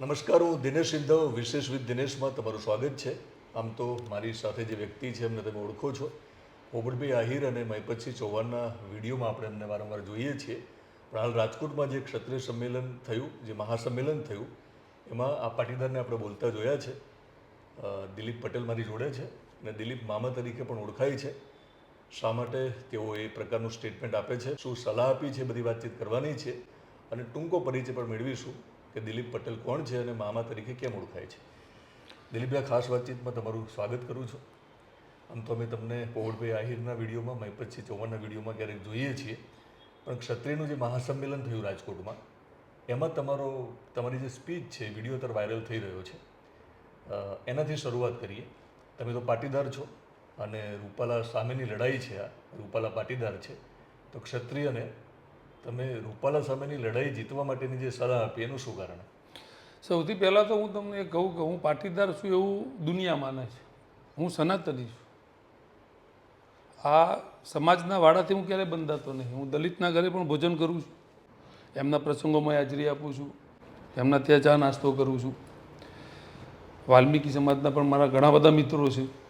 નમસ્કાર હું દિનેશ સિંધવ, વિશેષ વિથ દિનેશમાં તમારું સ્વાગત છે. આમ તો મારી સાથે જે વ્યક્તિ છે, એમને તમે ઓળખો છો. પોપટભાઈ આહિર અને મહિપતસિંહ ચૌહાણના વિડીયોમાં આપણે એમને વારંવાર જોઈએ છીએ. પણ હાલ રાજકોટમાં જે ક્ષત્રિય સંમેલન થયું, જે મહાસંમેલન થયું, એમાં આ પાટીદારને આપણે બોલતા જોયા છે. દિલીપ પટેલ મારી જોડે છે અને દિલીપ મામા તરીકે પણ ઓળખાય છે. શા માટે તેઓ એ પ્રકારનું સ્ટેટમેન્ટ આપે છે? શું સલાહ આપી છે? બધી વાતચીત કરવાની છે. અને ટૂંકો પરિચય પણ મેળવીશું. કે દિલીપ પટેલ કોણ છે અને મામા તરીકે કેમ ઓળખાય છે? દિલીપભાઈ, ખાસ વાતચીતમાં તમારું સ્વાગત કરું છું. આમ તો અમે તમને પોવડભાઈ આહિરના વિડીયોમાં મહિપતસિંહ ચૌહાણના વિડીયોમાં ક્યારેક જોઈએ છીએ. પણ ક્ષત્રિયનું જે મહાસંમેલન થયું રાજકોટમાં, એમાં તમારો, તમારી જે સ્પીચ છે વીડિયો તર વાયરલ થઈ રહ્યો છે. એનાથી શરૂઆત કરીએ. તમે તો પાટીદાર છો અને રૂપાલા સામેની લડાઈ છે આ, રૂપાલા પાટીદાર છે. તો ક્ષત્રિયને તમે રૂપાલા સામેની લડાઈ જીતવા માટેની જે સલાહ આપી, એનું શું કારણ? સૌથી પહેલાં તો હું તમને કહું કે હું પાટીદાર છું એવું દુનિયા માને છે. હું સનાતની છું. આ સમાજના વાડાથી હું ક્યારેય બંધાતો નહીં. હું દલિતના ઘરે પણ ભોજન કરું છું. એમના પ્રસંગોમાં હાજરી આપું છું. એમના ત્યાં ચા નાસ્તો કરું છું. વાલ્મીકી સમાજના પણ મારા ઘણા બધા મિત્રો છે.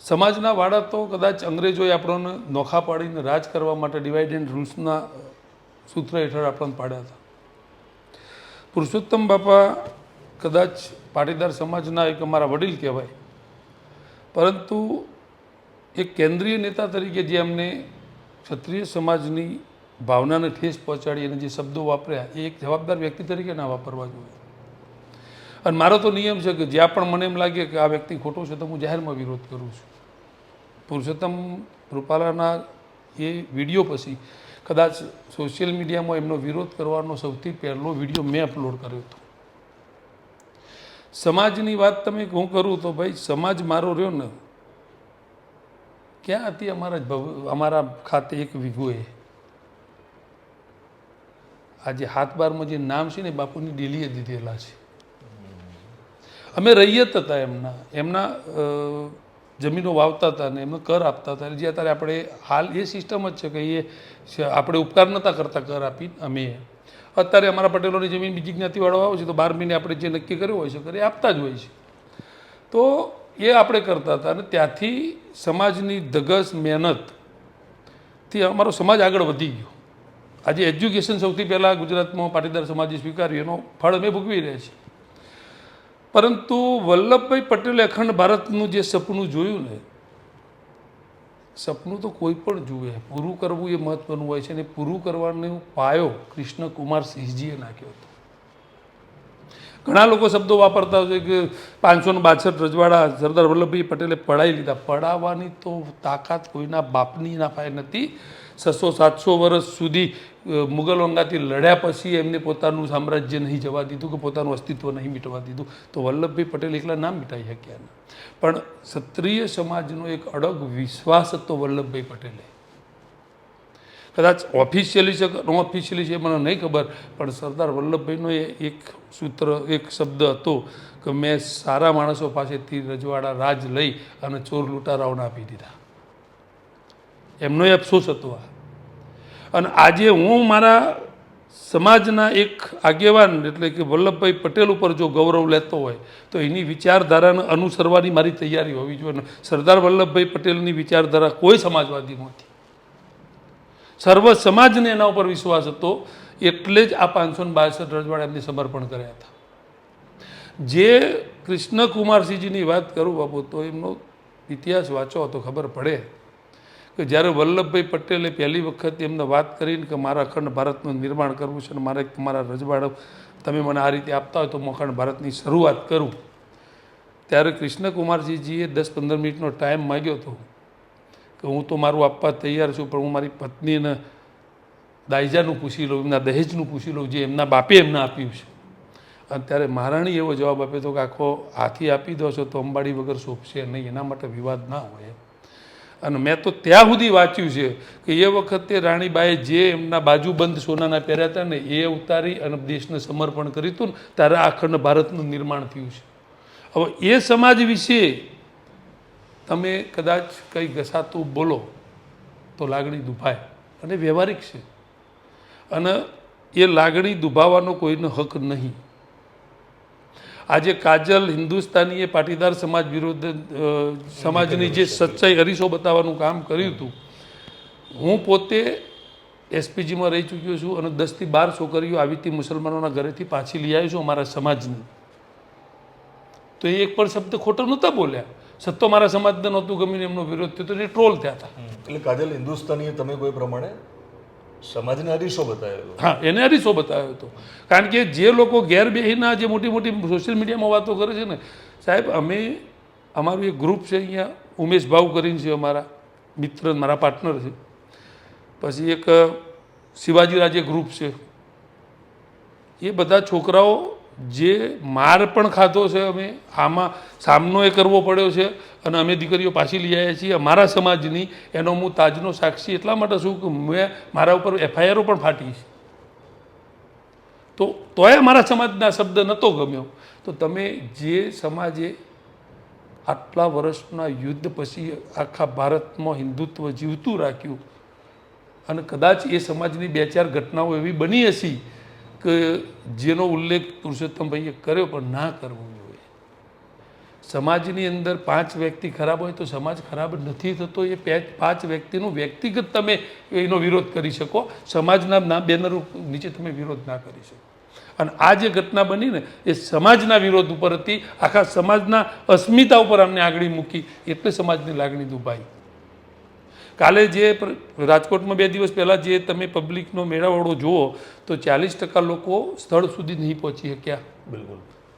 સમાજના વાડા તો કદાચ અંગ્રેજોએ આપણને નોખા પાડીને રાજ કરવા માટે ડિવાઇડ એન્ડ રૂલ્સના સૂત્ર હેઠળ આપણને પાડ્યા હતા. પુરુષોત્તમ બાપા કદાચ પાટીદાર સમાજના એક અમારા વડીલ કહેવાય. પરંતુ એક કેન્દ્રીય નેતા તરીકે જે અમને ક્ષત્રિય સમાજની ભાવનાને ઠેસ પહોંચાડી અને જે શબ્દો વાપર્યા, એ એક જવાબદાર વ્યક્તિ તરીકે ના વાપરવા જોઈએ. અને મારો તો નિયમ છે કે જ્યાં પણ મને એમ લાગે કે આ વ્યક્તિ ખોટો છે, તો હું જાહેરમાં વિરોધ કરું છું. પુરુષોત્તમ રૂપાલાના એ વીડિયો પછી કદાચ સોશિયલ મીડિયામાં એમનો વિરોધ કરવાનો સૌથી પહેલો વીડિયો મેં અપલોડ કર્યો હતો. સમાજની વાત તમે હું કરું તો ભાઈ સમાજ મારો રહ્યો ને, ક્યાં હતી અમારા અમારા ખાતે એક વિગોએ. આજે હાથ બારમાં જે નામ છે ને બાપુની ડેલીએ દીધેલા છે. અમે રૈયત હતા એમના. એમના જમીનો વાવતા હતા ને એમને કર આપતા હતા. જે અત્યારે આપણે હાલ એ સિસ્ટમ જ છે કે એ આપણે ઉપકાર નહોતા કરતા કર આપી અમે. અત્યારે અમારા પટેલોની જમીન બીજી જ્ઞાતિવાળો આવે છે તો બાર મહિને આપણે જે નક્કી કર્યું હોય છે કરે આપતા જ હોય છે. તો એ આપણે કરતા હતા અને ત્યાંથી સમાજની ધગસ મહેનતથી અમારો સમાજ આગળ વધી ગયો. આજે એજ્યુકેશન સૌથી પહેલાં ગુજરાતમાં પાટીદાર સમાજે સ્વીકાર્યું, એનો ફળ અમે ભોગવી રહ્યા છીએ. પરંતુ વલ્લભભાઈ પટેલે અખંડ ભારતનું જે સપનું જોયું ને, સપનું તો કોઈ પણ જુએ. પૂરું કરવું એ મહત્વનું હોય છે અને પૂરું કરવાનો પાયો કૃષ્ણ કુમાર સિંહજીએ નાખ્યો હતો. ઘણા લોકો શબ્દો વાપરતા હોય કે પાંચસો ને બાસઠ રજવાડા સરદાર વલ્લભભાઈ પટેલે પડાવી લીધા. પડાવવાની તો તાકાત કોઈના બાપની ના ફાય નથી. છસો સાતસો વર્ષ સુધી મુગલ અંગાથી લડ્યા પછી એમને પોતાનું સામ્રાજ્ય નહીં જવા દીધું કે પોતાનું અસ્તિત્વ નહીં મીટવા દીધું. તો વલ્લભભાઈ પટેલ એકલા ના મિટાઈ શક્યા ના? પણ ક્ષત્રિય સમાજનો એક અડગ વિશ્વાસ હતો વલ્લભભાઈ પટેલે. કદાચ ઓફિશિયલી છે કે ઓફિશિયલી છે મને નહીં ખબર, પણ સરદાર વલ્લભભાઈનો એ એક સૂત્ર, એક શબ્દ હતો કે મેં સારા માણસો પાસેથી રજવાડા રાજ લઈ અને ચોર લૂંટારાઓને આપી દીધા. એમનો એ અફસોસ હતો આ. અને આજે હું મારા સમાજના એક આગેવાન એટલે કે વલ્લભભાઈ પટેલ ઉપર જો ગૌરવ લેતો હોય, તો એની વિચારધારાને અનુસરવાની મારી તૈયારી હોવી જોઈએ. સરદાર વલ્લભભાઈ પટેલની વિચારધારા કોઈ સમાજવાદી નહોતી. સર્વ સમાજને એના ઉપર વિશ્વાસ હતો, એટલે જ આ પાંચસો ને બાસઠ રજવાડા એમને સમર્પણ કર્યા હતા. જે કૃષ્ણ કુમારસિંહજીની વાત કરું બાપુ, તો એમનો ઇતિહાસ વાંચો તો ખબર પડે. કે જ્યારે વલ્લભભાઈ પટેલે પહેલી વખત એમને વાત કરીને કે મારા અખંડ ભારતનું નિર્માણ કરવું છે અને મારે તમારા રજવાડો તમે મને આ રીતે આપતા હોય તો હું અખંડ ભારતની શરૂઆત કરું. ત્યારે કૃષ્ણકુમારજીજીએ દસ પંદર મિનિટનો ટાઈમ માગ્યો હતો કે હું તો મારું આપવા તૈયાર છું, પણ હું મારી પત્નીને દાયજાનું પૂછી લઉં, એમના દહેજનું પૂછી લઉં, જે એમના બાપે એમને આપ્યું છે. અને ત્યારે મહારાણી એવો જવાબ આપ્યો હતો કે આખો હાથી આપી દો છો તો અંબાડી વગર શોભશે નહીં, એના માટે વિવાદ ના હોય. અને મેં તો ત્યાં સુધી વાંચ્યું છે કે એ વખતે રાણીબાએ જે એમના બાજુબંધ સોનાના પહેર્યા હતા ને એ ઉતારી અને દેશને સમર્પણ કર્યું હતું ને, ત્યારે આખંડ ભારતનું નિર્માણ થયું છે. હવે એ સમાજ વિશે તમે કદાચ કંઈ ઘસાતું બોલો તો લાગણી દુભાય અને વ્યવહારિક છે. અને એ લાગણી દુભાવવાનો કોઈનો હક નહીં. આજે કાજલ હિન્દુસ્તાનીએ પાટીદાર સમાજ વિરુદ્ધ સમાજની જે સચ્ચાઈ અરીસો બતાવવાનું કામ કર્યું હતું, હું પોતે એસપીજીમાં રહી ચૂક્યો છું અને દસથી બાર છોકરીઓ આવી હતી મુસલમાનોના ઘરેથી પાછી લઈ આવ્યો છું અમારા સમાજની. તો એ એક પણ શબ્દ ખોટો નહોતા બોલ્યા. સત્તો મારા સમાજને નહોતું ગમીને એમનો વિરોધ થયો તો એ ટ્રોલ થયા હતા. એટલે કાજલ હિન્દુસ્તાનીએ તમે કોઈ પ્રમાણે સમાજને અરીસો બતાવ્યો હા, એને અરીસો બતાવ્યો હતો. કારણ કે જે લોકો ઘેર બેહીના જે મોટી મોટી સોશિયલ મીડિયામાં વાતો કરે છે ને, સાહેબ, અમે, અમારું એક ગ્રુપ છે અહીંયા, ઉમેશ ભાવ કરીને છે અમારા મિત્ર, મારા પાર્ટનર છે. પછી એક શિવાજી રાજે ગ્રુપ છે. એ બધા છોકરાઓ જે માર પણ ખાધો છે અમે, આમાં સામનો એ કરવો પડ્યો છે અને અમે દીકરીઓ પાછી લઈ આવ્યા છીએ. અમારા સમાજની એનો હું તાજનો સાક્ષી એટલા માટે છું કે મેં મારા ઉપર એફઆઈઆરો પણ ફાટી છે. તો તોય અમારા સમાજના શબ્દ નહોતો ગમ્યો. તો તમે જે સમાજે આટલા વર્ષના યુદ્ધ પછી આખા ભારતમાં હિન્દુત્વ જીવતું રાખ્યું અને કદાચ એ સમાજની બે ચાર ઘટનાઓ એવી બની હશે કે જેનો ઉલ્લેખ પુરુષોત્તમભાઈએ કર્યો પણ ના કરવો જોઈએ. સમાજની અંદર પાંચ વ્યક્તિ ખરાબ હોય તો સમાજ ખરાબ નથી થતો, એ પાંચ વ્યક્તિનું વ્યક્તિગત તમે એનો વિરોધ કરી શકો. સમાજના ના બેનર નીચે તમે વિરોધ ના કરી શકો. અને આ જે ઘટના બની ને, એ સમાજના વિરોધ ઉપર હતી. આખા સમાજના અસ્મિતા ઉપર અમને આગળ મૂકી, એટલે સમાજની લાગણી દુભાઈ. કાલે જે રાજકોટમાં બે દિવસ પહેલાં જે તમે પબ્લિકનો મેળાવડો જુઓ તો ચાલીસ ટકા લોકો સ્થળ સુધી નહીં પહોંચી શક્યા. બિલકુલ.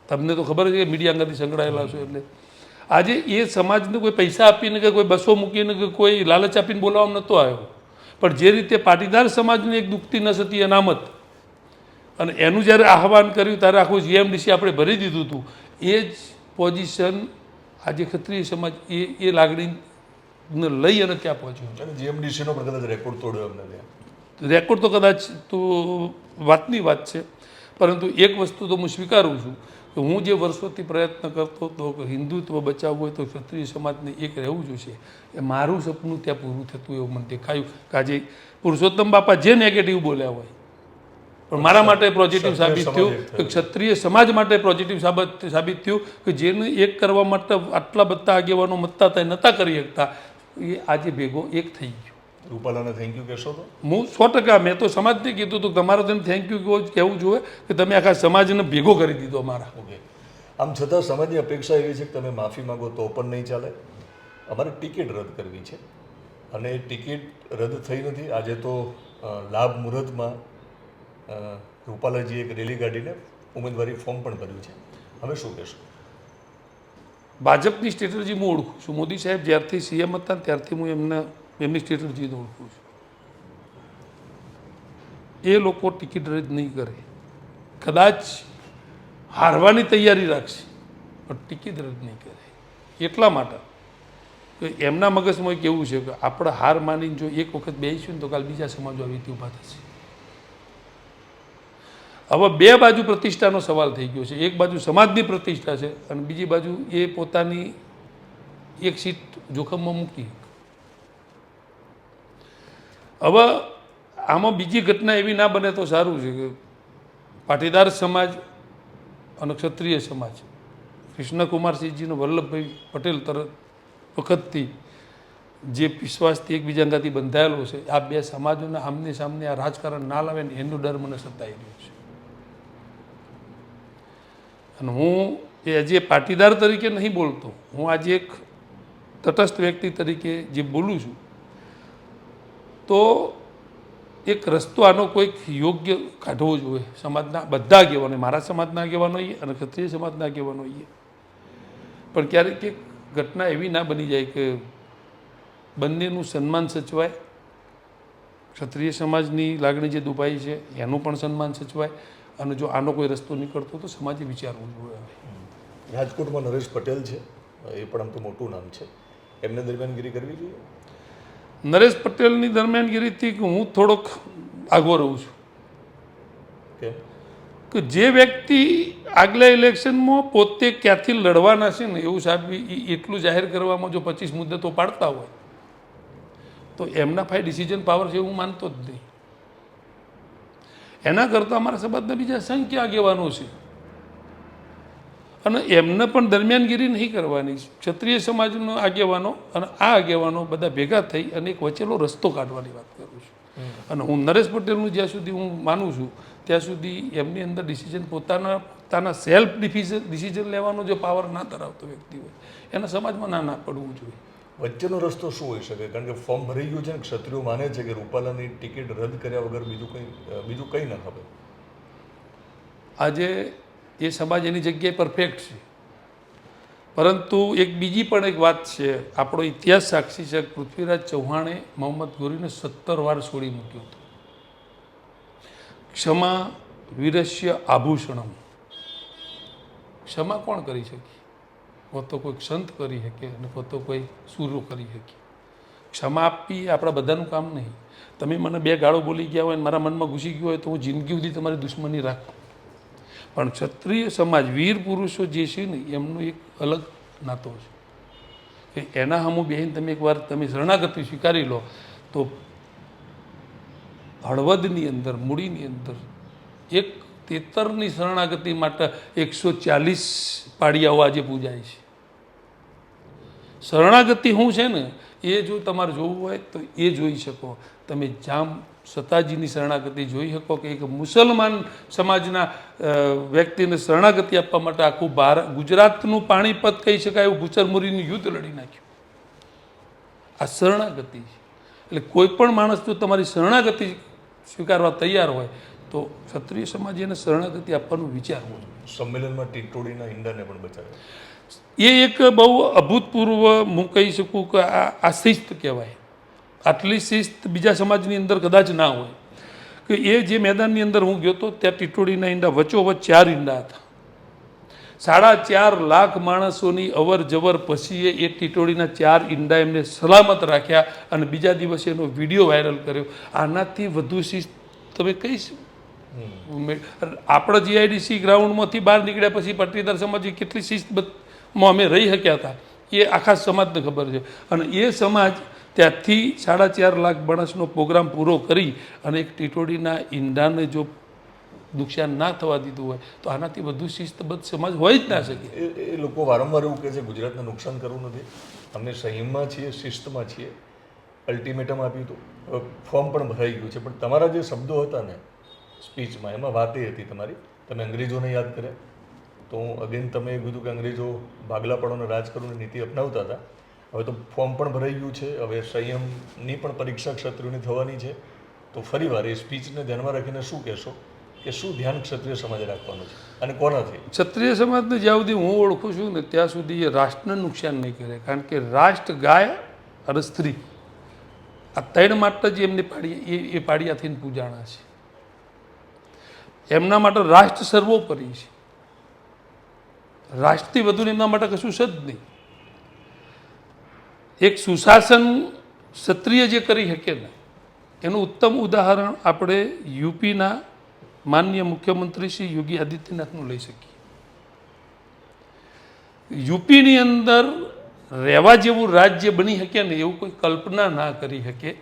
તમને તો ખબર છે કે મીડિયા અંગરથી સંકળાયેલા છો એટલે. આજે એ સમાજને કોઈ પૈસા આપીને કે કોઈ બસો મૂકીને કે કોઈ લાલચ આપીને બોલાવવામાં નહોતો આવ્યો. પણ જે રીતે પાટીદાર સમાજની એક દુખતી ન હતી અનામત. અને એનું જ્યારે આહવાન કર્યું ત્યારે આખું જીએમડીસી આપણે ભરી દીધું હતું. એ જ પોઝિશન આજે ક્ષત્રિય સમાજ એ એ લાગણીને લઈ અને ત્યાં પહોંચ્યું. જીએમડીસીનો પણ કદાચ રેકોર્ડ તોડ્યો અમને ત્યાં. રેકોર્ડ તો કદાચ તો વાતની વાત છે પરંતુ એક વસ્તુ તો હું સ્વીકારું છું કે હું જે વર્ષોથી પ્રયત્ન કરતો હતો કે હિન્દુત્વ બચાવવું હોય તો ક્ષત્રિય સમાજને એક રહેવું જોઈશે એ મારું સપનું ત્યાં પૂરું થતું એવું મને દેખાયું કે આજે પુરુષોત્તમ બાપા જે નેગેટિવ બોલ્યા હોય પણ મારા માટે પોઝિટિવ સાબિત થયું કે ક્ષત્રિય સમાજ માટે પોઝિટિવ સાબિત સાબિત થયું કે જેને એક કરવા માટે આટલા બધા આગેવાનો મતતા હતા નહોતા કરી શકતા એ આજે ભેગો એક થઈ ગયો. રૂપાલાને થેન્ક યુ કહેશો તો? હું સો ટકા મેં તો સમાજને કીધું હતું તમારે તેમ થેન્ક યુ કહો કહેવું જોઈએ કે તમે આખા સમાજને ભેગો કરી દીધો અમારા. ઓકે આમ છતાં સમાજની અપેક્ષા એવી છે કે તમે માફી માંગો તો પણ નહીં ચાલે. અમારે ટિકિટ રદ કરવી છે. અને એ ટિકિટ રદ થઈ નથી. આજે તો લાભ મુહૂર્તમાં રૂપાલાજીએ એક રેલી કાઢીને ઉમેદવારી ફોર્મ પણ ભર્યું છે. હવે શું કહેશો? ભાજપની સ્ટ્રેટર્જી હું ઓળખું છું. મોદી સાહેબ જ્યારથી સીએમ હતા ત્યારથી હું એમને, એમની સ્ટ્રેટજીને ઓળખું છું. એ લોકો ટિકિટ રદ નહીં કરે. કદાચ હારવાની તૈયારી રાખશે, પણ ટિકિટ રદ નહીં કરે. એટલા માટે. કે એમના મગજમાં કેવું છે કે આપણે હાર માનીને જો એક વખત બેસીશું ને તો કાલ બીજા સમાજો આવી રીતે ઊભા થશે. હવે બે બાજુ પ્રતિષ્ઠાનો સવાલ થઈ ગયો છે. એક બાજુ સમાજની પ્રતિષ્ઠા છે અને બીજી બાજુ એ પોતાની એક સીટ જોખમમાં મૂકી. હવે આમાં બીજી ઘટના એવી ના બને તો સારું છે કે પાટીદાર સમાજ અને ક્ષત્રિય સમાજ, કૃષ્ણકુમારસિંહજીનો વલ્લભભાઈ પટેલ તરફ વખતથી જે વિશ્વાસથી એકબીજા અંગાથી બંધાયેલો છે, આ બે સમાજોના આમને સામને આ રાજકારણ ના લાવે ને એનો ડર મને સતાઈ રહ્યો છે. અને હું એ આજે પાટીદાર તરીકે નહીં બોલતો. હું આજે એક તટસ્થ વ્યક્તિ તરીકે જે બોલું છું, તો એક રસ્તો આનો કોઈક યોગ્ય કાઢવો જોઈએ. સમાજના બધા આગેવાનો, મારા સમાજના કહેવાનો હોઈએ અને ક્ષત્રિય સમાજના આગેવાનો હોઈએ પણ ક્યારેક એક ઘટના એવી ના બની જાય કે બંનેનું સન્માન સચવાય, ક્ષત્રિય સમાજની લાગણી જે દુભાઈ છે, એનું પણ સન્માન સચવાય અને જો આનો કોઈ રસ્તો નીકળતો તો સમાજે વિચારવું જોઈએ. રાજકોટમાં નરેશ પટેલ છે. એ પણ આમ તો મોટું નામ છે. એમને દરમિયાનગીરી કરવી જોઈએ? નરેશ પટેલની દરમિયાનગીરીથી હું થોડોક આગો રહું છું. કે? જે વ્યક્તિ આગલા ઇલેક્શનમાં પોતે ક્યાંથી લડવાના છે ને એવું સાહેબ એટલું જાહેર કરવામાં જો પચીસ મુદ્દતો પાડતા હોય તો એમના ફાય ડિસિઝન પાવર છે હું માનતો જ નહીં. એના કરતાં અમારા સમાજના બીજા સંખ્યા આગેવાનો છે. અને એમને પણ દરમિયાનગીરી નહીં કરવાની. ક્ષત્રિય સમાજનો આગેવાનો અને આ આગેવાનો બધા ભેગા થઈ અને એક વચ્ચેલો રસ્તો કાઢવાની વાત કરું છું. અને હું નરેશ પટેલનું જ્યાં સુધી હું માનું છું ત્યાં સુધી એમની અંદર ડિસિઝન પોતાના પોતાના સેલ્ફ ડિસિઝન ડિસિઝન લેવાનો જે પાવર ના ધરાવતો વ્યક્તિ હોય એને સમાજમાં ના ના પડવું જોઈએ. વચ્ચેનો રસ્તો શું હોઈ શકે? કારણ કે ફોર્મ ભરાઈ ગયું છે ને, ક્ષત્રિયો માને છે કે રૂપાલાની ટિકિટ રદ કર્યા વગર બીજું કંઈ બીજું કંઈ ન ખબર આજે એ સમાજ એની જગ્યાએ પરફેક્ટ છે. પરંતુ એક બીજી પણ એક વાત છે, આપણો ઇતિહાસ સાક્ષી છે, પૃથ્વીરાજ ચૌહાણે મોહમ્મદ ગોરીને સત્તર વાર છોડી મૂક્યું હતું. ક્ષમા, વિરસ્ય, આભૂષણમ. ક્ષમા કોણ કરી શકે? પોતો કોઈ સંત કરી શકે અને તો કોઈ સૂરો કરી શકે. ક્ષમા આપવી આપણા બધાનું કામ નહીં. તમે મને બે ગાળો બોલી ગયા હોય અને મારા મનમાં ઘૂસી ગયું હોય તો હું જિંદગી સુધી તમારી દુશ્મની રાખું. પણ ક્ષત્રિય સમાજ, વીર પુરુષો જે છે ને, એમનો એક અલગ નાતો છે. કે એના હમું બેહીને તમે એકવાર તમે શરણાગતિ સ્વીકારી લો, તો હળવદની અંદર, મૂડીની અંદર એક તેતરની શરણાગતિ માટે એકસો ચાલીસ પાડિયાઓ આજે પૂજાય છે. શરણાગતિ શું છે ને, એ જો તમારે જોવું હોય તો એ જોઈ શકો. તમે જામ સતાજીની શરણાગતિ જોઈ શકો કે એક મુસલમાન સમાજના વ્યક્તિને શરણાગતિ આપવા માટે આખું ભારત ગુજરાતનું પાણીપત કહી શકાય એવું ગુચરમુરીનું યુદ્ધ લડી નાખ્યું. આ શરણાગતિ એટલે કોઈ પણ માણસ જો તમારી શરણાગતિ સ્વીકારવા તૈયાર હોય તો ક્ષત્રિય સમાજ એને શરણાગતિ આપવાનું વિચારવું જોઈએ. સંમેલનમાં ટીટોડીના ઈંડાને પણ બચાવ્યા એ એક બહુ અભૂતપૂર્વ હું કહી શકું કે આ આ શિસ્ત કહેવાય. આટલી શિસ્ત બીજા સમાજની અંદર કદાચ ના હોય. કે એ જે મેદાનની અંદર હું ગયો હતો ત્યાં ટીટોડીના ઈંડા વચ્ચોવચ્ચ ચાર ઈંડા હતા. સાડા ચાર લાખ માણસોની અવર જવર પછી એ ટીટોડીના ચાર ઈંડા એમને સલામત રાખ્યા અને બીજા દિવસે એનો વીડિયો વાયરલ કર્યો. આનાથી વધુ શિસ્ત તમે કહી શકો. આપણા જીઆઈડીસી ગ્રાઉન્ડમાંથી બહાર નીકળ્યા પછી પટ્ટીદાર સમાજે કેટલી શિસ્તબદ્ધમાં અમે રહી શક્યા હતા. એ આખા સમાજને ખબર છે. અને એ સમાજ ત્યાંથી સાડા ચાર લાખ માણસનો પ્રોગ્રામ પૂરો કરી અને એક ટીટોડીના ઈંડાને જો નુકસાન ના થવા દીધું હોય, તો આનાથી વધુ શિસ્તબદ્ધ સમાજ હોય જ ના શકે. એ લોકો વારંવાર એવું કહે છે, ગુજરાતને નુકસાન કરવું નથી. અમે સંયમમાં છીએ, શિસ્તમાં છીએ. અલ્ટિમેટમ આપ્યું હતું. ફોર્મ પણ ભરાઈ ગયું છે. પણ તમારા જે શબ્દો હતા ને સ્પીચમાં, એમાં વાત એ હતી તમારી. તમે અંગ્રેજોને યાદ કર્યા? તો હું અગેન તમે એ કીધું કે અંગ્રેજો ભાગલાપણો રાજ કરવાની નીતિ અપનાવતા હતા. હવે તો ફોર્મ પણ ભરાઈ ગયું છે. હવે સંયમની પણ પરીક્ષા ક્ષત્રિયોની થવાની છે. તો ફરીવાર એ સ્પીચને ધ્યાનમાં રાખીને શું કહેશો કે શું ધ્યાન ક્ષત્રિય સમાજે રાખવાનું છે? અને કોનાથી? ક્ષત્રિય સમાજને જ્યાં સુધી હું ઓળખું છું ને ત્યાં સુધી એ રાષ્ટ્રને નુકસાન નહીં કરે. કારણ કે રાષ્ટ્ર ગાય અને સ્ત્રી. આ ત્રણ માત્ર જ એમની પાડી, એ પાડિયાથી પૂજાણા છે. એમના માટે રાષ્ટ્ર સર્વોપરી છે. રાષ્ટ્રથી વધુ એમના માટે કશું છે જ નહીં. એક સુશાસન ક્ષત્રિય જે કરી શકે ને, એનું ઉત્તમ ઉદાહરણ આપણે યુપીના માનનીય મુખ્યમંત્રી શ્રી યોગી આદિત્યનાથનું લઈ શકીએ. યુપીની અંદર રહેવા જેવું રાજ્ય બની શકે ને, એવું કોઈ કલ્પના ના કરી શકે.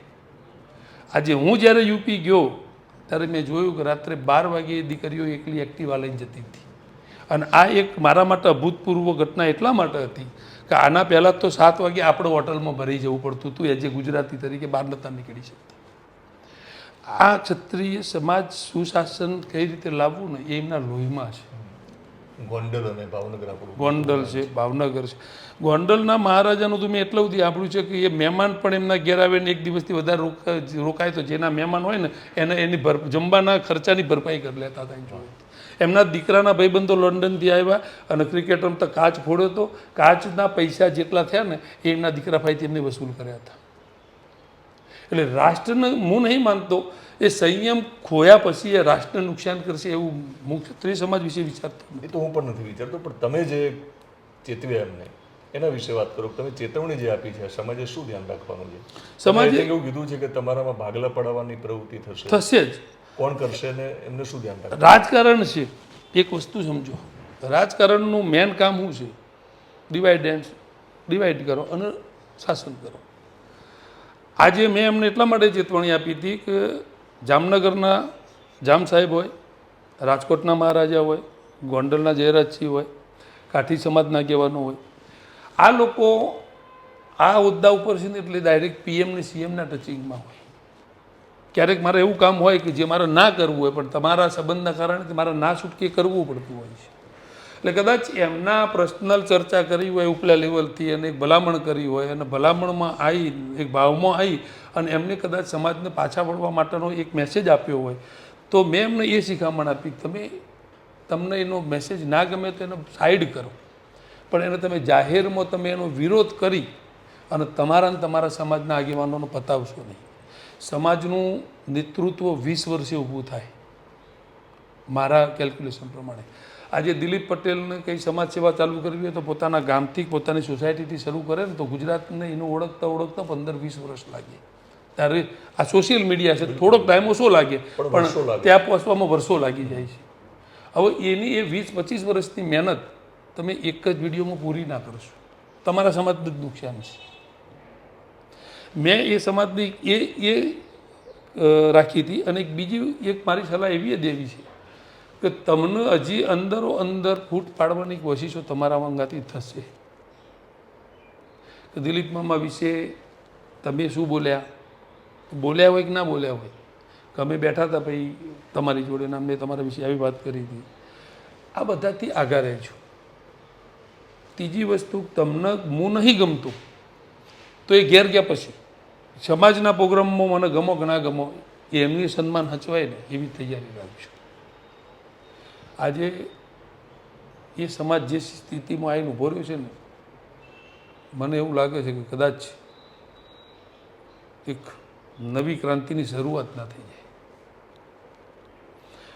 આજે હું જ્યારે યુપી ગયો ત્યારે મેં જોયું કે રાત્રે બાર વાગે દીકરીઓ એકલી એક્ટિવા લઈને જતી હતી. અને આ એક મારા માટે અભૂતપૂર્વ ઘટના એટલા માટે હતી કે આના પહેલાં તો સાત વાગે આપણે હોટલમાં ભરી જવું પડતું હતું, એજ ગુજરાતી તરીકે બહાર નહોતા નીકળી શકતા. આ ક્ષત્રિય સમાજ સુશાસન કઈ રીતે લાવવું ને એ એમના લોહીમાં છે. ગોંડલ અને ભાવનગર આપણું ગોંડલ છે ભાવનગર છે. ગોંડલના મહારાજાનું તો મેં એટલું બધું આપણું છે કે એ મહેમાન પણ એમના ઘેર આવે ને એક દિવસથી વધારે રોકાય તો જેના મહેમાન હોય ને એને એની ભર જમવાના ખર્ચાની ભરપાઈ કરી લેતા હતા જોયું એમના દીકરાના ભાઈબંધો લંડનથી આવ્યા અને ક્રિકેટ રમતા કાચ ફોડ્યો હતો કાચના પૈસા જેટલા થયા ને એ એમના દીકરા ભાઈથી એમને વસૂલ કર્યા હતા. એટલે રાષ્ટ્રને હું નહીં માનતો એ સંયમ ખોયા પછી એ રાષ્ટ્રને નુકસાન કરશે એવું હું ક્ષત્રિય સમાજ વિશે વિચારતો એ તો હું પણ નથી વિચારતો પણ તમે જે ચેતવ્યા એમને એના વિશે વાત કરો તમે ચેતવણી જે આપી છે સમાજે શું ધ્યાન રાખવાનું છે? સમાજે- એવું કીધું છે કે તમારામાં ભાગલા પડાવવાની પ્રવૃત્તિ થશે. થશે જ. કોણ કરશે ને એમને શું ધ્યાન રાખવું રાજકારણ છે. એક વસ્તુ સમજો. રાજકારણનું મેન કામ શું છે? ડિવાઈડ એન્ડ ડિવાઈડ કરો અને શાસન કરો. આજે મેં એમને એટલા માટે ચેતવણી આપી હતી કે જામનગરના જામ સાહેબ હોય, રાજકોટના મહારાજા હોય, ગોંડલના જયરાજસિંહ હોય, કાઠી સમાજના કહેવાનો હોય, આ લોકો આ હોદ્દા ઉપર છે ને એટલે ડાયરેક્ટ પીએમ ને સીએમના ટચિંગમાં હોય. ક્યારેક મારે એવું કામ હોય કે જે મારે ના કરવું હોય, પણ તમારા સંબંધના કારણે મારે ના છૂટકે કરવું પડતું હોય છે. એટલે કદાચ એમના પર્સનલ ચર્ચા કરી હોય, ઉપલા લેવલથી અને એક ભલામણ કરી હોય, અને ભલામણમાં આવી એક ભાવમાં આવી અને એમને કદાચ સમાજને પાછા વળવા માટેનો એક મેસેજ આપ્યો હોય, તો મેં એમને એ શિખામણ આપી, તમે, તમને એનો મેસેજ ના ગમે તો એનો સાઈડ કરો. પણ એને તમે જાહેરમાં તમે એનો વિરોધ કરી, અને તમારા અને તમારા સમાજના આગેવાનોને પતાવશો નહીં. સમાજનું નેતૃત્વ વીસ વર્ષે ઊભું થાય, મારા કેલ્ક્યુલેશન પ્રમાણે. આજે દિલીપ પટેલને કંઈ સમાજ સેવા ચાલુ કરવી હોય તો પોતાના ગામથી પોતાની સોસાયટીથી શરૂ કરે ને તો ગુજરાતને એનું ઓળખતા ઓળખતા પંદર વીસ વર્ષ લાગે. ત્યારે આ સોશિયલ મીડિયા છે થોડોક ટાઈમ ઓછો લાગે? પણ ત્યાં પહોંચવામાં વર્ષો લાગી જાય છે. હવે એની એ વીસ પચીસ વર્ષની મહેનત તમે એક જ વિડીયોમાં પૂરી ના કરશો. તમારા સમાજનું જ નુકસાન છે. મેં એ સમાજની એ એ રાખી હતી અને બીજી એક મારી સલાહ એવી જ દેવી છે કે તમને હજી અંદરો અંદર ફૂટ પાડવાની કોશિશો તમારા અંગાથી થશે. દિલીપ મામા વિશે તમે શું બોલ્યા? બોલ્યા હોય કે ના બોલ્યા હોય? કે અમે બેઠા હતા ભાઈ તમારી જોડે ને અમને તમારા વિશે આવી વાત કરી હતી. આ બધાથી આગા રહેજો. ત્રીજી વસ્તુ, તમને હું નહીં ગમતું, તો એ ઘેર ગયા પછી. સમાજના પ્રોગ્રામમાં મને ગમો ના ગમો, એ એમની સન્માન હચવાય ને એવી તૈયારી રાખજો. આજે એ સમાજ જે સ્થિતિમાં આવીને ઊભો રહ્યો છે ને, મને એવું લાગે છે કે કદાચ એક નવી ક્રાંતિની શરૂઆત ના થઈ જાય.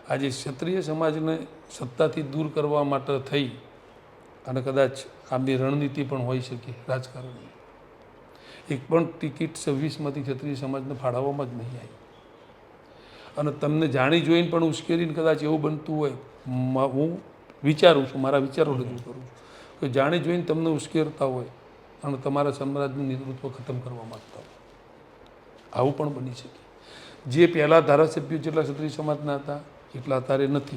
આજે ક્ષત્રિય સમાજને સત્તાથી દૂર કરવા માટે થઈ અને કદાચ આમની રણનીતિ પણ હોઈ શકે રાજકારણની. એક પણ ટિકિટ છવ્વીસમાંથી ક્ષત્રિય સમાજને ફાળવવામાં જ નહીં આવી. અને તમને જાણી જોઈને પણ ઉશ્કેરીને કદાચ એવું બનતું હોય હું વિચારું છું, મારા વિચારો રજૂ કરું છું. કે જાણી જોઈને તમને ઉશ્કેરતા હોય અને તમારા સામ્રાજ્યનું નેતૃત્વ ખતમ કરવા માગતા હોય. આવું પણ બની શકે. જે પહેલાં ધારાસભ્યો જેટલા ક્ષત્રિય સમાજના હતા, એટલા અત્યારે નથી.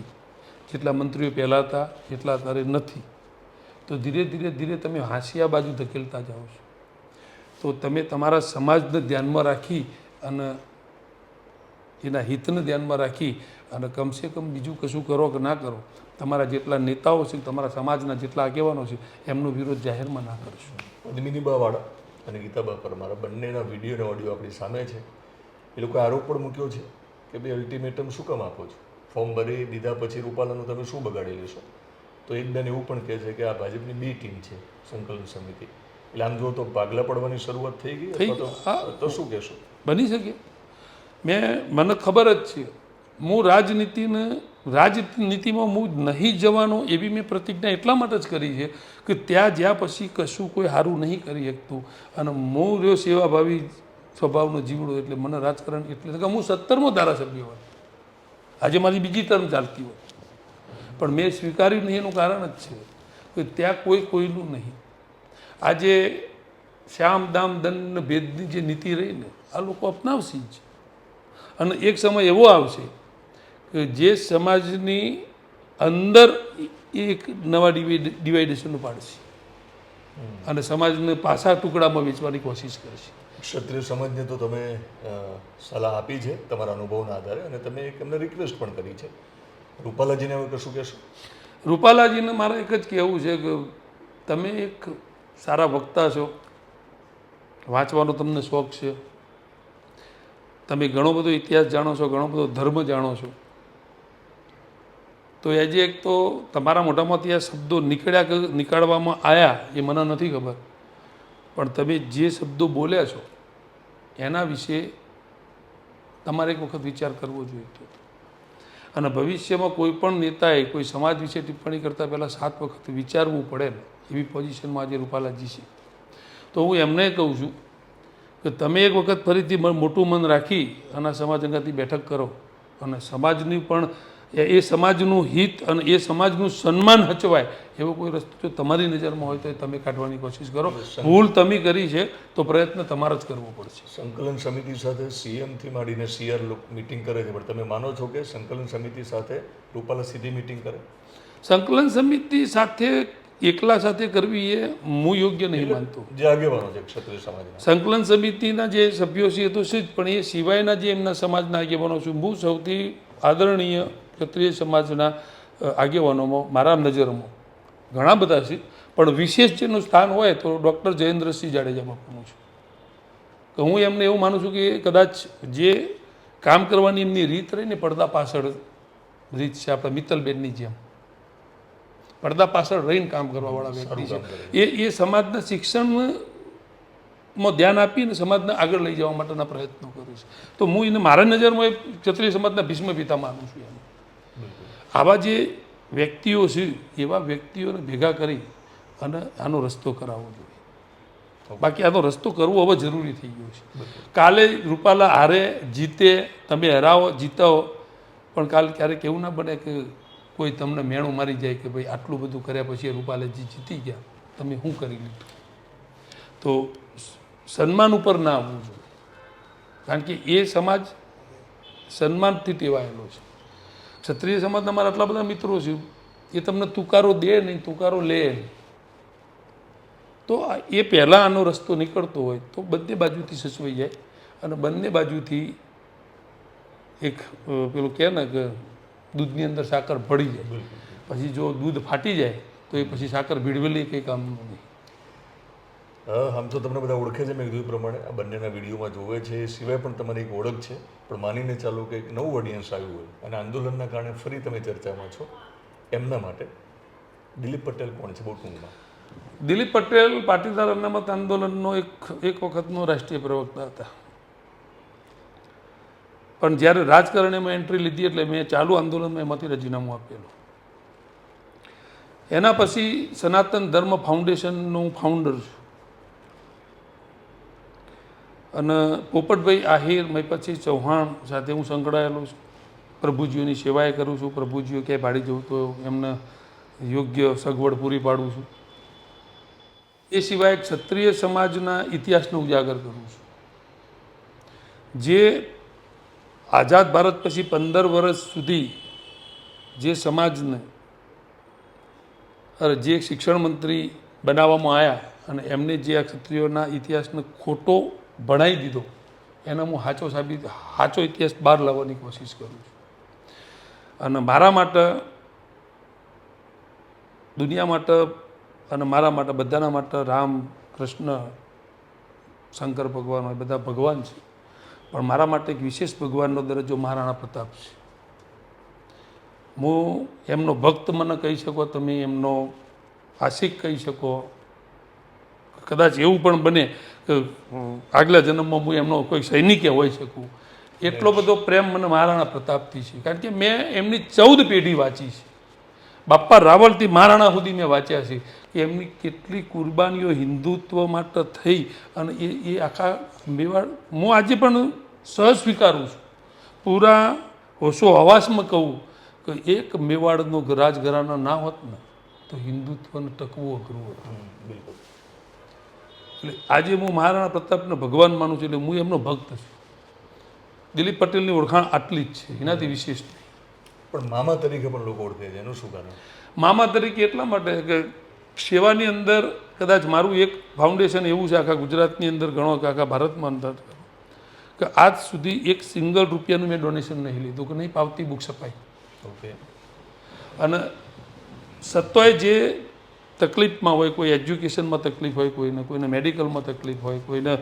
જેટલા મંત્રીઓ પહેલાં હતા, એટલા અત્યારે નથી. તો ધીરે ધીરે ધીરે તમે હાંસિયા બાજુ ધકેલતા જાઓ છો. તો તમે તમારા સમાજને ધ્યાનમાં રાખી અને એના હિતને ધ્યાનમાં રાખી અને કમસે કમ બીજું કશું કરો કે ના કરો તમારા જેટલા નેતાઓ છે તમારા સમાજના જેટલા આગેવાનો છે એમનો વિરોધ જાહેરમાં ના કરશો. પદ્મિની બાવાળા અને ગીતાબા પરમાર બંનેના વીડિયો અને ઓડિયો આપણી સામે છે. એ લોકોએ આરોપ પણ મૂક્યો છે કે ભાઈ અલ્ટિમેટમ શું કામ આપો છો? ફોર્મ ભરી દીધા પછી રૂપાલાનું તમે શું બગાડી લેશો? તો એક બેન એવું પણ કહે છે કે આ ભાજપની બી ટીમ છે સંકલન સમિતિ. એટલે આમ જો તો ભાગલા પડવાની શરૂઆત થઈ ગઈ તો શું કહેશો? બની શકે. મેં, મને ખબર જ છે. હું રાજનીતિને, રાજનીતિમાં હું નહીં જવાનો એવી મેં પ્રતિજ્ઞા એટલા માટે જ કરી છે કે ત્યાં જ્યાં પછી કશું કોઈ સારું નહીં કરી શકતું. અને હું રહ્યો સેવાભાવી સ્વભાવનો જીવડો એટલે મને રાજકારણ એટલે કે હું સત્તરમો ધારાસભ્ય હોય આજે મારી બીજી ટર્મ ચાલતી હોય. પણ મેં સ્વીકાર્યું નહીં એનું કારણ જ છે કે ત્યાં કોઈ કોઈનું નહીં. આજે શ્યામ, દામ દંડ ભેદની જે નીતિ રહી ને, આ લોકો અપનાવશે જ. અને એક સમય એવો આવશે કે જે સમાજની અંદર એક નવા ડિવાઇડ ડિવાઇડેશનો પાડશે. અને સમાજને પાછા ટુકડામાં વેચવાની કોશિશ કરશે. ક્ષત્રિય સમાજને તો તમે સલાહ આપી છે તમારા અનુભવના આધારે અને તમે એક એમને રિક્વેસ્ટ પણ કરી છે. રૂપાલાજીને હવે કશું કહેશો? રૂપાલાજીને મારે એક જ કહેવું છે કે તમે એક સારા વક્તા છો. વાંચવાનો તમને શોખ છે. તમે ઘણો બધો ઇતિહાસ જાણો છો, ઘણો બધો ધર્મ જાણો છો. તો એજે એક તો તમારા મોઢામાંથી આ શબ્દો નીકળ્યા નીકાળવામાં આવ્યા એ મને નથી ખબર. પણ તમે જે શબ્દો બોલ્યા છો, એના વિશે તમારે એક વખત વિચાર કરવો જોઈએ. અને ભવિષ્યમાં કોઈ પણ નેતાએ, કોઈ સમાજ વિશે ટિપ્પણી કરતાં પહેલાં સાત વખત વિચારવું પડે એવી પોઝિશનમાં આજે રૂપાલાજી છે. તો હું એમને કહું છું કે તમે એક વખત ફરીથી મોટું મન રાખી અને સમાજ અંગાથી બેઠક કરો. અને સમાજની પણ એ એ સમાજનું હિત અને એ સમાજનું સન્માન હચવાય એવો કોઈ રસ્તો જો તમારી નજરમાં હોય તો એ તમે કાઢવાની કોશિશ કરો. ભૂલ તમે કરી છે તો પ્રયત્ન તમારે જ કરવો પડશે. સંકલન સમિતિ સાથે સીએમથી માંડીને સીઆર મિટિંગ કરે છે. પણ તમે માનો છો કે સંકલન સમિતિ સાથે રૂપાલા સીધી મિટિંગ કરે? સંકલન સમિતિ સાથે એકલા સાથે કરવી એ હું યોગ્ય નહીં માનતો. જે આગેવાનો છે ક્ષત્રિય સમાજના. સંકલન સમિતિના જે સભ્યો છે એ તો છે જ પણ એ સિવાયના જે એમના સમાજના આગેવાનો છું હું સૌથી આદરણીય ક્ષત્રિય સમાજના આગેવાનોમાં મારા નજરમાં ઘણા બધા છે. પણ વિશેષ જેનું સ્થાન હોય તો ડૉક્ટર જયેન્દ્રસિંહ જાડેજા બાપુનું છે. કે હું એમને એવું માનું છું કે કદાચ જે કામ કરવાની એમની રીત રહી ને પડદા પાછળ રીત છે આપણા મિત્તલબેનની જેમ. પડદા પાછળ રહીને કામ કરવાવાળા વ્યક્તિ છે. એ એ સમાજના શિક્ષણમાં ધ્યાન આપીને સમાજને આગળ લઈ જવા માટેના પ્રયત્નો કરું છું. તો હું એને મારા નજરમાં એ ક્ષત્રિય સમાજના ભીષ્મ પિતા માનું છું એમ. આવા જે વ્યક્તિઓ છે એવા વ્યક્તિઓને ભેગા કરી અને આનો રસ્તો કરાવવો જોઈએ. બાકી આનો રસ્તો કરવો હવે જરૂરી થઈ ગયો છે. કાલે રૂપાલા હારે જીતે તમે હરાવો જીતાવો પણ કાલ ક્યારેક એવું ના બને કે કોઈ તમને મેણું મારી જાય કે ભાઈ આટલું બધું કર્યા પછી રૂપાલાજી જીતી ગયા, તમે શું કરી લીધું? તો સન્માન ઉપર ના આવવું જોઈએ. કારણ કે એ સમાજ સન્માનથી ટેવાયેલો છે. ક્ષત્રિય સમાજના મારા આટલા બધા મિત્રો છે, એ તમને તુકારો દે નહીં, તુકારો લે નહીં. તો એ પહેલાં આનો રસ્તો નીકળતો હોય તો બંને બાજુથી સચવાઈ જાય અને બંને બાજુથી એક પેલું કહે ને કે દૂધની અંદર સાકર ભળી જાય. પછી જો દૂધ ફાટી જાય તો એ પછી સાકર ભીડવેલી કંઈ કામનું નહીં. આમ તો તમને બધા ઓળખે છે મેં કીધું પ્રમાણે. આ બંનેના વિડીયોમાં જોવે છે એ સિવાય પણ તમારી એક ઓળખ છે. પણ માનીને ચાલો કે એક નવું ઓડિયન્સ આવ્યું હોય. અને આંદોલનના કારણે ફરી તમે ચર્ચામાં છો એમના માટે. દિલીપ પટેલ કોણ છે? બહુ ટૂંકમાં. દિલીપ પટેલ પાટીદાર અનામત આંદોલનનો એક એક વખતનો રાષ્ટ્રીય પ્રવક્તા હતા. પણ જ્યારે રાજકારણીમાં એન્ટ્રી લીધી એટલે મેં ચાલુ આંદોલનમાં એમાંથી રાજીનામું આપેલું. એના પછી સનાતન ધર્મ ફાઉન્ડેશનનું ફાઉન્ડર છું અને પોપટભાઈ આહિર પછી ચૌહાણ સાથે હું સંકળાયેલો છું. પ્રભુજીઓની સેવાએ કરું છું. પ્રભુજીઓ ક્યાંય ભાડી જવું તો એમને યોગ્ય સગવડ પૂરી પાડું છું. એ સિવાય ક્ષત્રિય સમાજના ઇતિહાસને ઉજાગર કરું છું. જે આઝાદ ભારત પછી પંદર વર્ષ સુધી જે સમાજને જે શિક્ષણ મંત્રી બનાવવામાં આવ્યા અને એમને જે આ ક્ષત્રિયોના ઇતિહાસને ખોટો ભણાવી દીધો, એનો હું સાચો સાબિત સાચો ઇતિહાસ બહાર લાવવાની કોશિશ કરું છું. અને મારા માટે, દુનિયા માટે અને મારા માટે, બધાના માટે રામ, કૃષ્ણ, શંકર ભગવાન, બધા ભગવાન છે. પણ મારા માટે એક વિશેષ ભગવાનનો દરજ્જો મહારાણા પ્રતાપ છે. હું એમનો ભક્ત મને કહી શકો, તમે એમનો આશિક કહી શકો. કદાચ એવું પણ બને કે આગલા જન્મમાં હું એમનો કોઈ સૈનિકે હોઈ શકું. એટલો બધો પ્રેમ મને મહારાણા પ્રતાપથી છે. કારણ કે મેં એમની ચૌદ પેઢી વાંચી છે. બાપ્પા રાવલથી મહારાણા સુધી મેં વાંચ્યા છે. એમની કેટલી કુરબાનીઓ હિન્દુત્વ માટે થઈ અને એ એ આખા મેવાડ હું આજે પણ સહજ સ્વીકારું છું. પૂરા હોશો હવાસમાં કહું કે એક મેવાડનો રાજઘરાના ના હોત ને તો હિન્દુત્વને ટકવું અઘરું હતું. બિલકુલ. એટલે આજે હું મહારાણા પ્રતાપને ભગવાન માનું છું એટલે હું એમનો ભક્ત છું. દિલીપ પટેલની ઓળખાણ આટલી જ છે એનાથી વિશેષ નહીં. પણ મામા તરીકે પણ લોકો ઓળખે છે એનું શું કારણ? મામા તરીકે એટલા માટે કે સેવાની અંદર કદાચ મારું એક ફાઉન્ડેશન એવું છે આખા ગુજરાતની અંદર ગણો કે આખા ભારતમાં અંદર કે આજ સુધી એક સિંગલ રૂપિયાનું મેં ડોનેશન નહીં લીધું કે નહીં પાવતી બુક છપાઈ. ઓકે અને સત્વએ જે તકલીફમાં હોય કોઈ એજ્યુકેશનમાં તકલીફ હોય કોઈને કોઈને મેડિકલમાં તકલીફ હોય કોઈને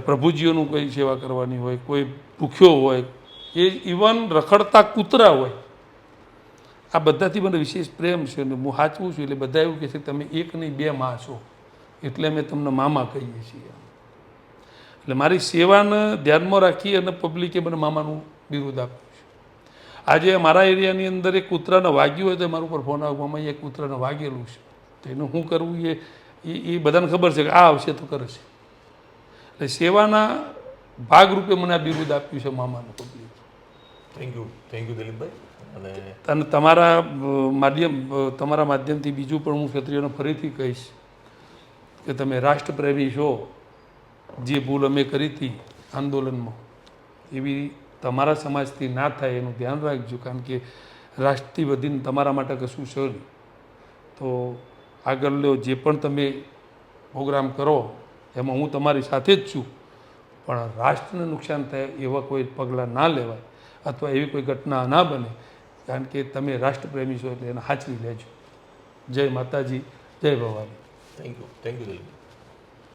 પ્રભુજીઓનું કોઈ સેવા કરવાની હોય કોઈ ભૂખ્યો હોય એ ઇવન રખડતા કૂતરા હોય આ બધાથી મને વિશેષ પ્રેમ છે અને હું સાચવું છું એટલે બધા એવું કહે છે કે તમે એક નહીં, બે માં છો. એટલે અમે તમને મામા કહીએ છીએ. એટલે મારી સેવાને ધ્યાનમાં રાખી અને પબ્લિકે મને મામાનું બિરુદ આપ્યું છે. આજે મારા એરિયાની અંદર એક કૂતરાને વાગ્યું હોય તો મારા ઉપર ફોન આવ્યો મામા એક કૂતરાને વાગેલું છે. તો એનું શું કરવું એ એ એ બધાને ખબર છે કે આ આવશે તો કરશે એટલે સેવાના ભાગરૂપે મને આ બિરુદ આપ્યું છે મામાનું public thank you thank you Dilipbhai. અને અને તમારા માધ્યમ તમારા માધ્યમથી બીજું પણ હું ક્ષત્રિયોને ફરીથી કહીશ કે તમે રાષ્ટ્રપ્રેમી છો, જે ભૂલ અમે કરી હતી આંદોલનમાં, એવી તમારા સમાજથી ના થાય એનું ધ્યાન રાખજો, કારણ કે રાષ્ટ્રથી વધીને તમારા માટે કશું છે નહીં. તો આગળ લો જે પણ તમે પ્રોગ્રામ કરો, એમાં હું તમારી સાથે જ છું. પણ રાષ્ટ્રને નુકસાન થાય એવા કોઈ પગલાં ના લેવાય, અથવા એવી કોઈ ઘટના ના બને કારણ કે તમે રાષ્ટ્રપ્રેમી છો એટલે એને હાચવી લેજો. જય માતાજી, જય Bhavani. Thank you thank you